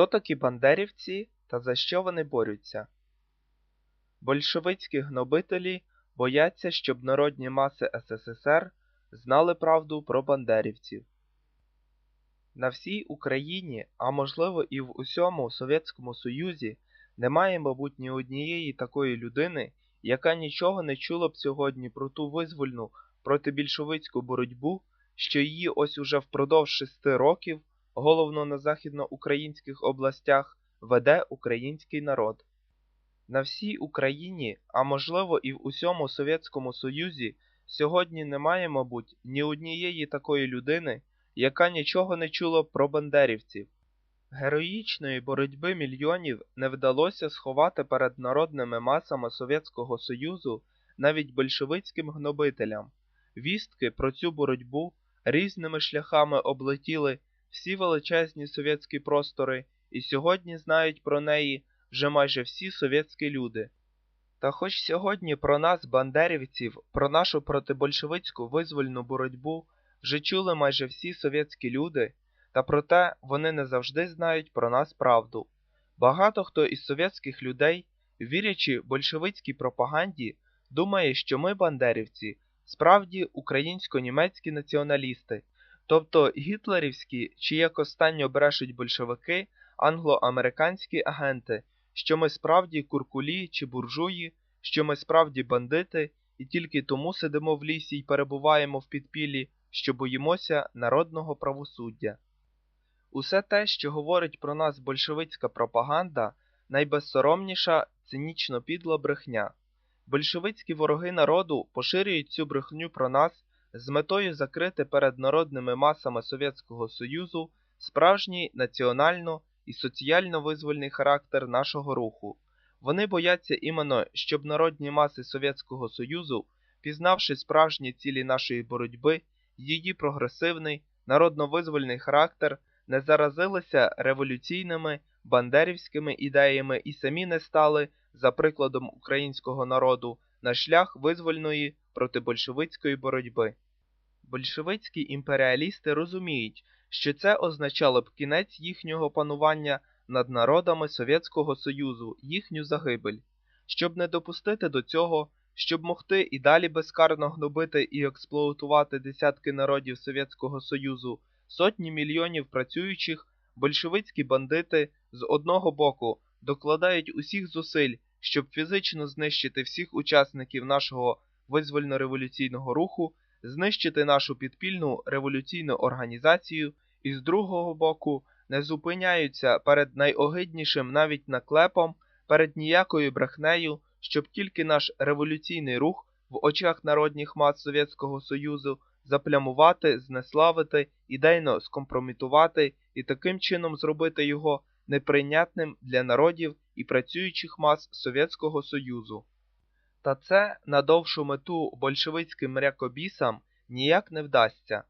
Хто такі бандерівці та за що вони борються? Большевицькі гнобителі бояться, щоб народні маси СССР знали правду про бандерівців. На всій Україні, а можливо і в усьому Совєтському Союзі, немає, мабуть, ні однієї такої людини, яка нічого не чула б сьогодні про ту визвольну протибільшовицьку боротьбу, що її ось уже впродовж шести років, головно на західноукраїнських областях, веде український народ. На всій Україні, а можливо і в усьому Совєтському Союзі, сьогодні немає, мабуть, ні однієї такої людини, яка нічого не чула про бандерівців. Героїчної боротьби мільйонів не вдалося сховати перед народними масами Совєтського Союзу навіть большевицьким гнобителям. Вістки про цю боротьбу різними шляхами облетіли всі величезні совєтські простори, і сьогодні знають про неї вже майже всі совєтські люди. Та хоч сьогодні про нас, бандерівців, про нашу протибольшевицьку визвольну боротьбу вже чули майже всі совєтські люди, та проте вони не завжди знають про нас правду. Багато хто із совєтських людей, вірячи большевицькій пропаганді, думає, що ми, бандерівці, справді українсько-німецькі націоналісти, тобто гітлерівські, чи як останньо брешуть большевики, англо-американські агенти, що ми справді куркулі чи буржуї, що ми справді бандити, і тільки тому сидимо в лісі й перебуваємо в підпіллі, що боїмося народного правосуддя. Усе те, що говорить про нас большевицька пропаганда, найбезсоромніша цинічно підла брехня. Большевицькі вороги народу поширюють цю брехню про нас з метою закрити перед народними масами Совєтського Союзу справжній національно і соціально визвольний характер нашого руху. Вони бояться іменно, щоб народні маси Совєтського Союзу, пізнавши справжні цілі нашої боротьби, її прогресивний, народно-визвольний характер, не заразилися революційними бандерівськими ідеями і самі не стали, за прикладом українського народу, на шлях визвольної протибольшевицької боротьби. Большевицькі імперіалісти розуміють, що це означало б кінець їхнього панування над народами Совєтського Союзу, їхню загибель. Щоб не допустити до цього, щоб могти і далі безкарно гнобити і експлуатувати десятки народів Совєтського Союзу, сотні мільйонів працюючих, большевицькі бандити з одного боку докладають усіх зусиль, щоб фізично знищити всіх учасників нашого визвольно-революційного руху, знищити нашу підпільну революційну організацію і з другого боку не зупиняються перед найогиднішим навіть наклепом, перед ніякою брехнею, щоб тільки наш революційний рух в очах народних мас Совєтського Союзу заплямувати, знеславити, ідейно скомпромітувати і таким чином зробити його неприйнятним для народів і працюючих мас Совєтського Союзу. Та це на довшу мету большевицьким мрякобісам ніяк не вдасться.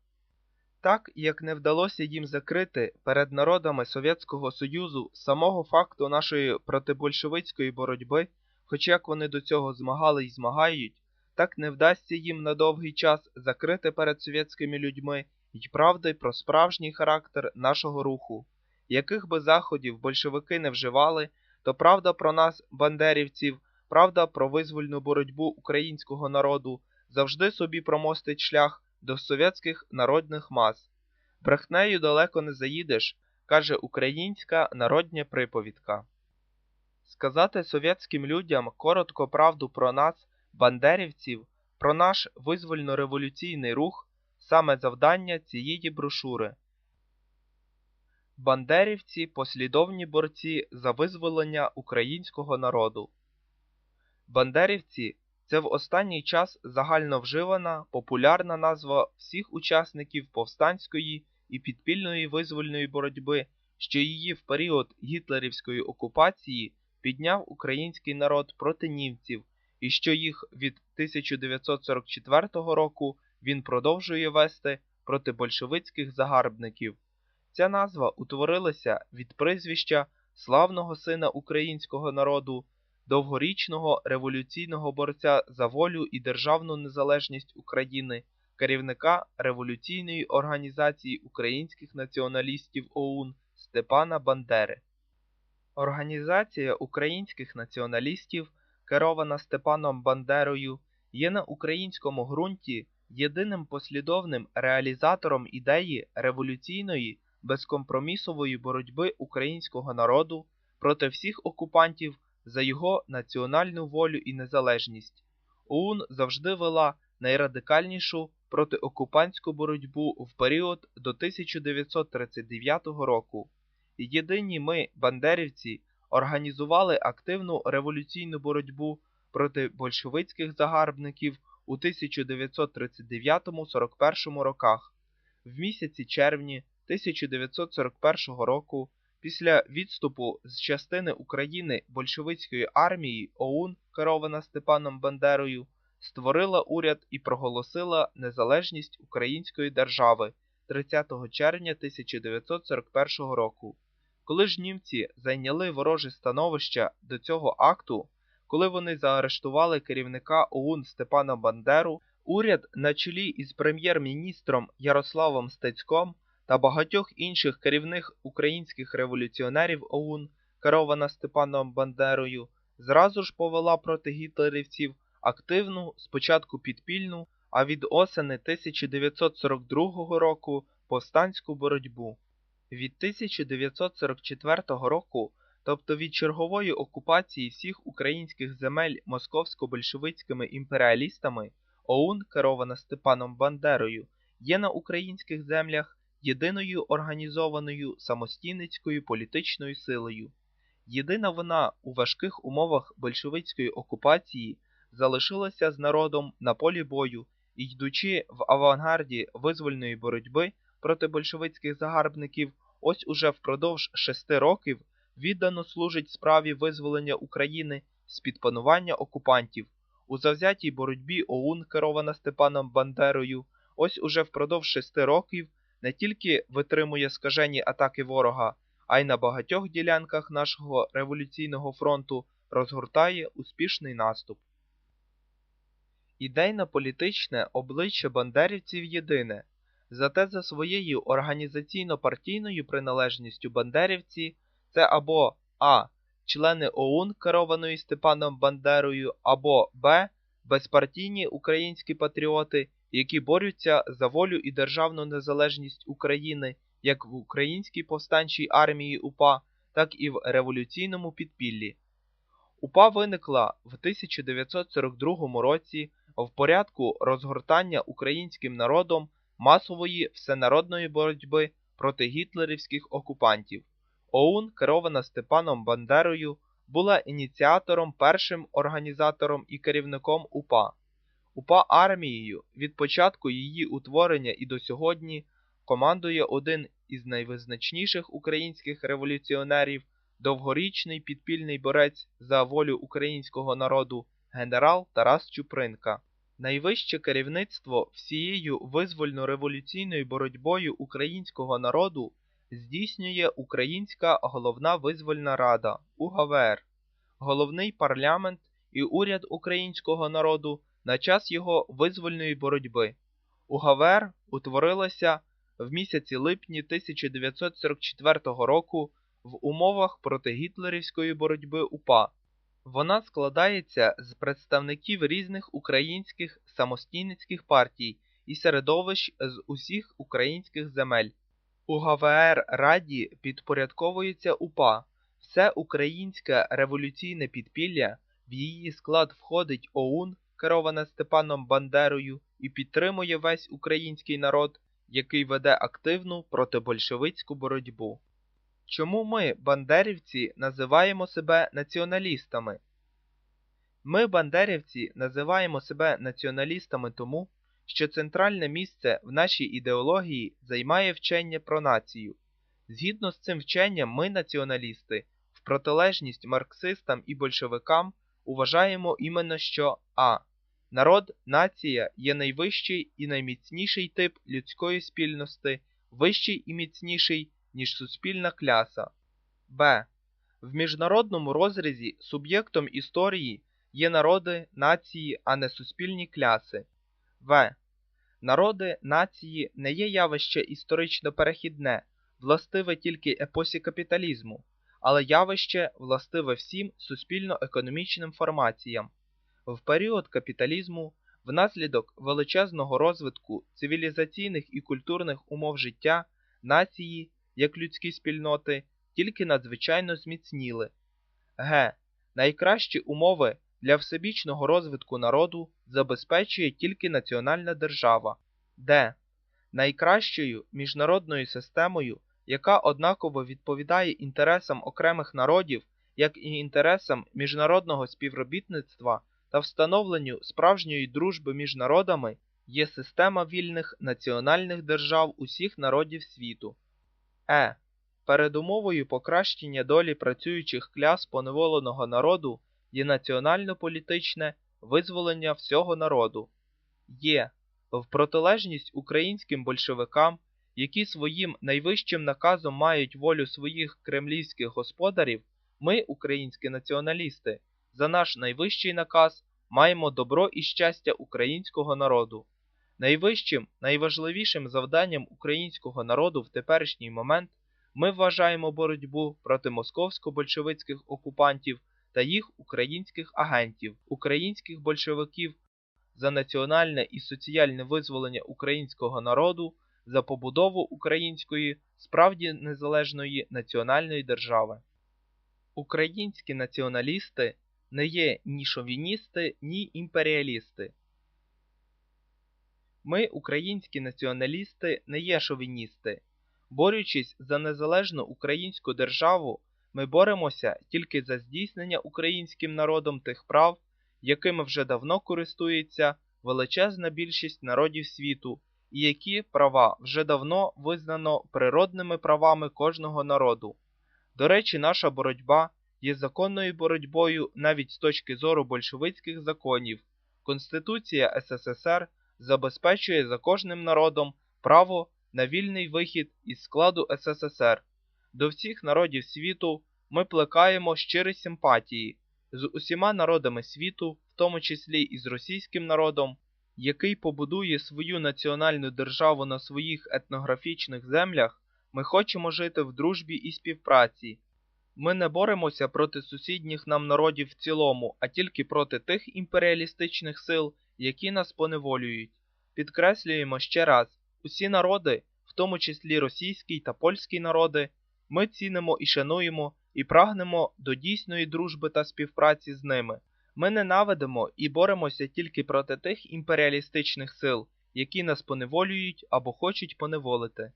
Так як не вдалося їм закрити перед народами Совєтського Союзу самого факту нашої протибольшевицької боротьби, хоч як вони до цього змагали й змагають, так не вдасться їм на довгий час закрити перед совєтськими людьми й правди про справжній характер нашого руху. Яких би заходів большевики не вживали, то правда про нас, бандерівців, правда про визвольну боротьбу українського народу завжди собі промостить шлях до совєтських народних мас. Брехнею далеко не заїдеш, каже українська народня приповідка. Сказати совєтським людям коротко правду про нас, бандерівців, про наш визвольно-революційний рух саме завдання цієї брошури. Бандерівці послідовні борці за визволення українського народу. Бандерівці це в останній час загально вживана популярна назва всіх учасників повстанської і підпільної визвольної боротьби, що її в період гітлерівської окупації підняв український народ проти німців, і що їх від 1944 року він продовжує вести проти большевицьких загарбників. Ця назва утворилася від прізвища славного сина українського народу, довгорічного революційного борця за волю і державну незалежність України, керівника революційної організації українських націоналістів ОУН Степана Бандери. Організація українських націоналістів, керована Степаном Бандерою, є на українському ґрунті єдиним послідовним реалізатором ідеї революційної безкомпромісової боротьби українського народу проти всіх окупантів за його національну волю і незалежність. ОУН завжди вела найрадикальнішу протиокупантську боротьбу в період до 1939 року. Єдині ми, бандерівці, організували активну революційну боротьбу проти большевицьких загарбників у 1939-41 роках. В місяці червні 1941 року, після відступу з частини України большевицької армії ОУН, керована Степаном Бандерою, створила уряд і проголосила незалежність Української держави 30 червня 1941 року. Коли ж німці зайняли вороже становище до цього акту, коли вони заарештували керівника ОУН Степана Бандеру, уряд на чолі із прем'єр-міністром Ярославом Стецьком та багатьох інших керівних українських революціонерів ОУН, керована Степаном Бандерою, зразу ж повела проти гітлерівців активну, спочатку підпільну, а від осени 1942 року повстанську боротьбу. Від 1944 року, тобто від чергової окупації всіх українських земель московсько-большевицькими імперіалістами, ОУН, керована Степаном Бандерою, є на українських землях єдиною організованою самостійницькою політичною силою. Єдина вона у важких умовах большевицької окупації залишилася з народом на полі бою і, йдучи в авангарді визвольної боротьби проти большевицьких загарбників, ось уже впродовж шести років віддано служить справі визволення України з під панування окупантів. У завзятій боротьбі ОУН, керована Степаном Бандерою, ось уже впродовж шести років не тільки витримує скажені атаки ворога, а й на багатьох ділянках нашого революційного фронту розгортає успішний наступ. Ідейно-політичне обличчя бандерівців єдине, зате за своєю організаційно-партійною приналежністю бандерівці це або А. Члени ОУН, керованої Степаном Бандерою, або Б. Безпартійні українські патріоти, які борються за волю і державну незалежність України як в українській повстанчій армії УПА, так і в революційному підпіллі. УПА виникла в 1942 році в порядку розгортання українським народом масової всенародної боротьби проти гітлерівських окупантів. ОУН, керована Степаном Бандерою, була ініціатором, першим організатором і керівником УПА. УПА армією від початку її утворення і до сьогодні командує один із найвизначніших українських революціонерів, довгорічний підпільний борець за волю українського народу генерал Тарас Чупринка. Найвище керівництво всією визвольно-революційною боротьбою українського народу здійснює Українська головна визвольна рада УГВР, головний парламент і уряд українського народу на час його визвольної боротьби. УГВР утворилася в місяці липні 1944 року в умовах протигітлерівської боротьби УПА. Вона складається з представників різних українських самостійницьких партій і середовищ з усіх українських земель. У ГВР Раді підпорядковується УПА, все українське революційне підпілля, в її склад входить ОУН, кероване Степаном Бандерою, і підтримує весь український народ, який веде активну протибольшевицьку боротьбу. Чому ми, бандерівці, називаємо себе націоналістами? Ми, бандерівці, називаємо себе націоналістами тому, що центральне місце в нашій ідеології займає вчення про націю. Згідно з цим вченням, ми, націоналісти, в протилежність марксистам і большевикам, вважаємо іменно, що а. Народ, нація є найвищий і найміцніший тип людської спільності, вищий і міцніший ніж суспільна кляса. Б. В міжнародному розрізі суб'єктом історії є народи, нації, а не суспільні кляси. В. Народи, нації не є явище історично перехідне, властиве тільки епосі капіталізму, але явище властиве всім суспільно-економічним формаціям. В період капіталізму, внаслідок величезного розвитку цивілізаційних і культурних умов життя, нації, як людські спільноти, тільки надзвичайно зміцніли. Г. Найкращі умови для всебічного розвитку народу забезпечує тільки національна держава, Д. Найкращою міжнародною системою, яка однаково відповідає інтересам окремих народів, як і інтересам міжнародного співробітництва та встановленню справжньої дружби між народами, є система вільних національних держав усіх народів світу. Е. Передумовою покращення долі працюючих кляс поневоленого народу є національно-політичне визволення всього народу. Є в протилежність українським большевикам, які своїм найвищим наказом мають волю своїх кремлівських господарів, ми, українські націоналісти, за наш найвищий наказ маємо добро і щастя українського народу. Найвищим, найважливішим завданням українського народу в теперішній момент ми вважаємо боротьбу проти московсько-большевицьких окупантів та їх українських агентів, українських большевиків за національне і соціальне визволення українського народу, за побудову української справді незалежної національної держави. Українські націоналісти не є ні шовіністи, ні імперіалісти. Ми, українські націоналісти, не є шовіністи. Борючись за незалежну українську державу, ми боремося тільки за здійснення українським народом тих прав, якими вже давно користується величезна більшість народів світу, і які права вже давно визнано природними правами кожного народу. До речі, наша боротьба є законною боротьбою навіть з точки зору большевицьких законів. Конституція СССР забезпечує за кожним народом право на вільний вихід із складу СССР. До всіх народів світу ми плекаємо щирі симпатії з усіма народами світу, в тому числі і з російським народом, який побудує свою національну державу на своїх етнографічних землях, ми хочемо жити в дружбі і співпраці. Ми не боремося проти сусідніх нам народів в цілому, а тільки проти тих імперіалістичних сил, які нас поневолюють. Підкреслюємо ще раз: усі народи, в тому числі російський та польський народи, ми цінимо і шануємо і прагнемо до дійсної дружби та співпраці з ними. Ми ненавидимо і боремося тільки проти тих імперіалістичних сил, які нас поневолюють або хочуть поневолити.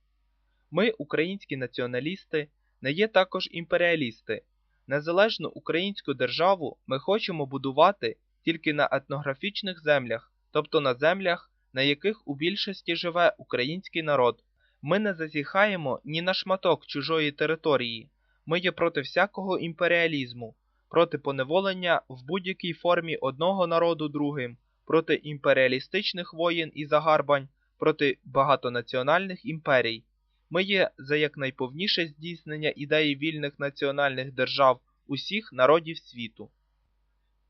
Ми, українські націоналісти, не є також імперіалісти. Незалежну українську державу ми хочемо будувати тільки на етнографічних землях, тобто на землях, на яких у більшості живе український народ. Ми не зазіхаємо ні на шматок чужої території, ми є проти всякого імперіалізму, проти поневолення в будь-якій формі одного народу другим, проти імперіалістичних воєн і загарбань, проти багатонаціональних імперій. Ми є за якнайповніше здійснення ідеї вільних національних держав усіх народів світу.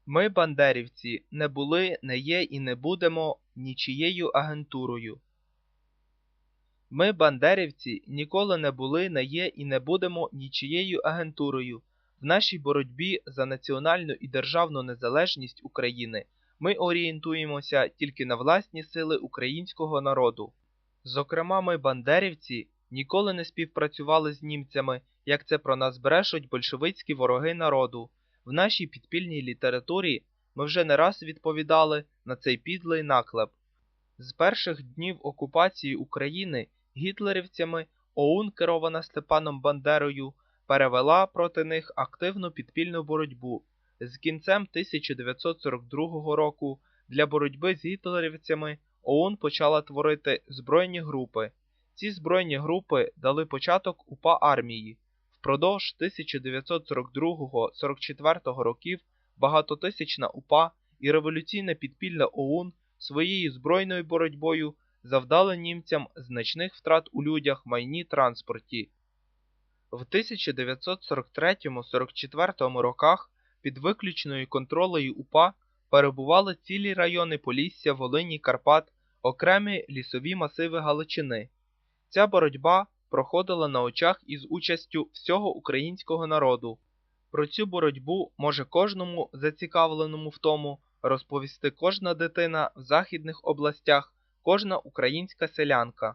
Ми, бандерівці, не були, не є і не будемо нічією агентурою. Ми, бандерівці, ніколи не були, не є і не будемо нічією агентурою. В нашій боротьбі за національну і державну незалежність України ми орієнтуємося тільки на власні сили українського народу. Зокрема, ми, бандерівці, ніколи не співпрацювали з німцями, як це про нас брешуть большевицькі вороги народу. В нашій підпільній літературі ми вже не раз відповідали на цей підлий наклеп. З перших днів окупації України гітлерівцями ОУН, керована Степаном Бандерою, перевела проти них активну підпільну боротьбу. З кінцем 1942 року для боротьби з гітлерівцями ОУН почала творити збройні групи. Ці збройні групи дали початок УПА армії. Впродовж 1942-44 років багатотисячна УПА і революційне підпілля ОУН своєю збройною боротьбою завдали німцям значних втрат у людях майні транспорті. В 1943-44 роках під виключною контролею УПА перебували цілі райони Полісся, Волині, Карпат, окремі лісові масиви Галичини. Ця боротьба проходила на очах із участю всього українського народу. Про цю боротьбу може кожному зацікавленому в тому розповісти кожна дитина в західних областях, кожна українська селянка.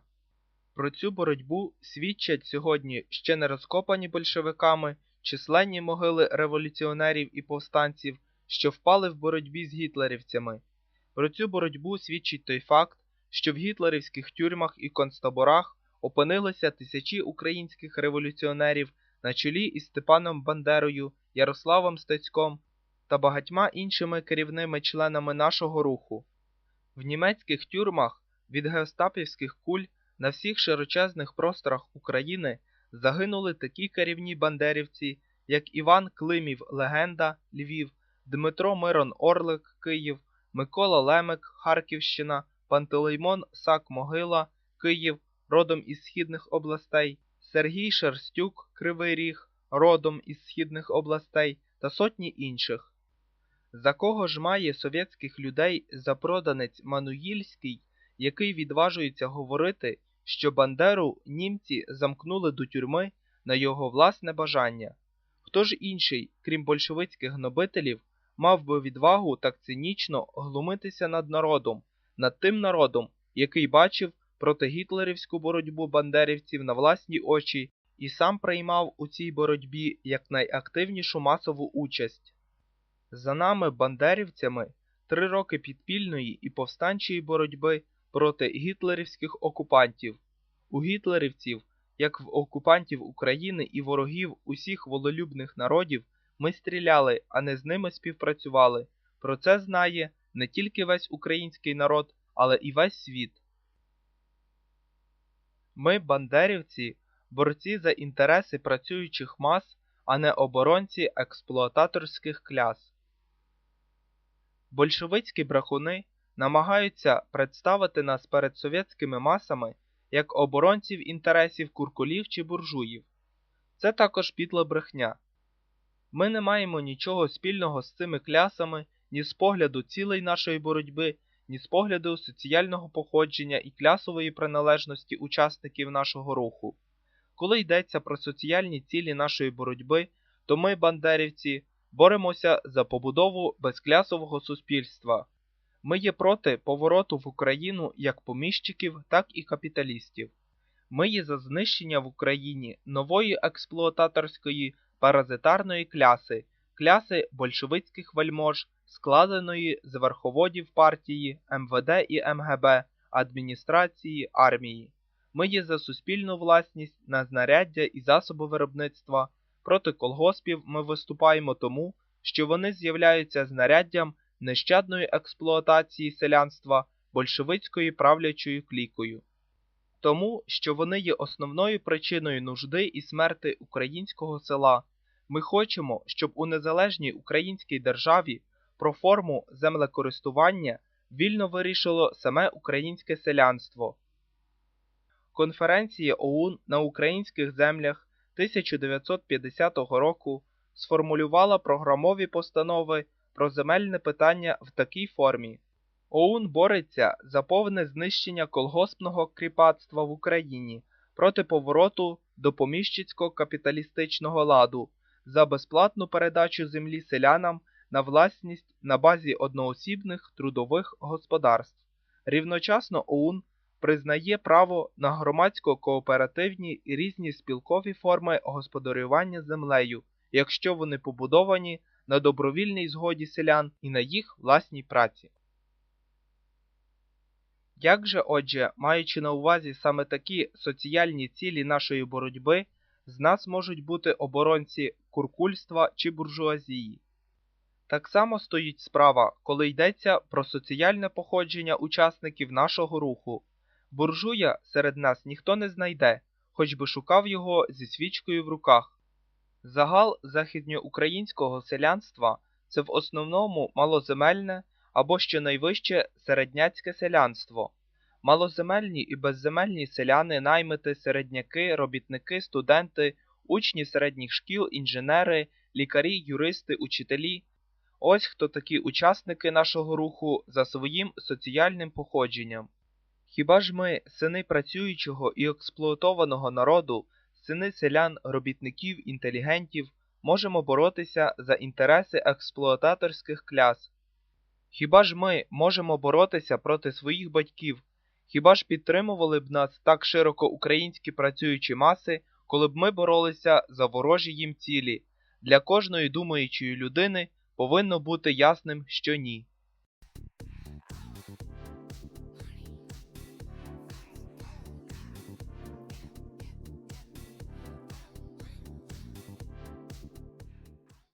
Про цю боротьбу свідчать сьогодні ще не розкопані большевиками численні могили революціонерів і повстанців, що впали в боротьбі з гітлерівцями. Про цю боротьбу свідчить той факт, що в гітлерівських тюрмах і концтаборах опинилися тисячі українських революціонерів на чолі із Степаном Бандерою, Ярославом Стецьком та багатьма іншими керівними членами нашого руху. В німецьких тюрмах від геостапівських куль на всіх широчезних просторах України загинули такі керівні бандерівці, як Іван Климів Легенда Львів, Дмитро Мирон Орлик Київ, Микола Лемик Харківщина, Пантелеймон Сак Могила Київ, родом із східних областей, Сергій Шерстюк Кривий Ріг, родом із східних областей та сотні інших. За кого ж має совєтських людей запроданець Мануїльський, який відважується говорити, що Бандеру німці замкнули до тюрми на його власне бажання? Хто ж інший, крім большевицьких гнобителів, мав би відвагу так цинічно глумитися над народом, над тим народом, який бачив протигітлерівську боротьбу бандерівців на власні очі і сам приймав у цій боротьбі як найактивнішу масову участь. За нами, бандерівцями, три роки підпільної і повстанчої боротьби проти гітлерівських окупантів. У гітлерівців, як в окупантів України і ворогів усіх вололюбних народів, ми стріляли, а не з ними співпрацювали. Про це знає не тільки весь український народ, але і весь світ. Ми, бандерівці, борці за інтереси працюючих мас, а не оборонці експлуататорських кляс. Большевицькі брехуни намагаються представити нас перед совєтськими масами як оборонців інтересів куркулів чи буржуїв. Це також підла брехня. Ми не маємо нічого спільного з цими клясами ні з погляду цілей нашої боротьби, ні з погляду соціального походження і клясової приналежності учасників нашого руху. Коли йдеться про соціальні цілі нашої боротьби, то ми, бандерівці, боремося за побудову безклясового суспільства. Ми є проти повороту в Україну як поміщиків, так і капіталістів. Ми є за знищення в Україні нової експлуататорської паразитарної кляси, кляси большевицьких вельмож, складеної з верховодів партії, МВД і МГБ, адміністрації, армії. Ми є за суспільну власність на знаряддя і засоби виробництва. Проти колгоспів ми виступаємо тому, що вони з'являються знаряддям нещадної експлуатації селянства большевицькою правлячою клікою. Тому, що вони є основною причиною нужди і смерти українського села, ми хочемо, щоб у незалежній українській державі про форму землекористування вільно вирішило саме українське селянство. Конференція ОУН на українських землях 1950 року сформулювала програмові постанови про земельне питання в такій формі. ОУН бореться за повне знищення колгоспного кріпацтва в Україні проти повороту до поміщицько капіталістичного ладу, за безплатну передачу землі селянам на власність на базі одноосібних трудових господарств. Рівночасно ОУН признає право на громадсько-кооперативні і різні спілкові форми господарювання землею, якщо вони побудовані на добровільній згоді селян і на їх власній праці. Як же, отже, маючи на увазі саме такі соціальні цілі нашої боротьби, з нас можуть бути оборонці куркульства чи буржуазії? Так само стоїть справа, коли йдеться про соціальне походження учасників нашого руху. Буржуя серед нас ніхто не знайде, хоч би шукав його зі свічкою в руках. Загал західньоукраїнського селянства це в основному малоземельне або ще найвище середняцьке селянство. Малоземельні і безземельні селяни, наймити, середняки, робітники, студенти, учні середніх шкіл, інженери, лікарі, юристи, учителі ось хто такі учасники нашого руху за своїм соціальним походженням. Хіба ж ми, сини працюючого і експлуатованого народу, сини селян, робітників, інтелігентів, можемо боротися за інтереси експлуататорських кляс? Хіба ж ми можемо боротися проти своїх батьків? Хіба ж підтримували б нас так широко українські працюючі маси, коли б ми боролися за ворожі їм цілі? Для кожної думаючої людини повинно бути ясним, що ні.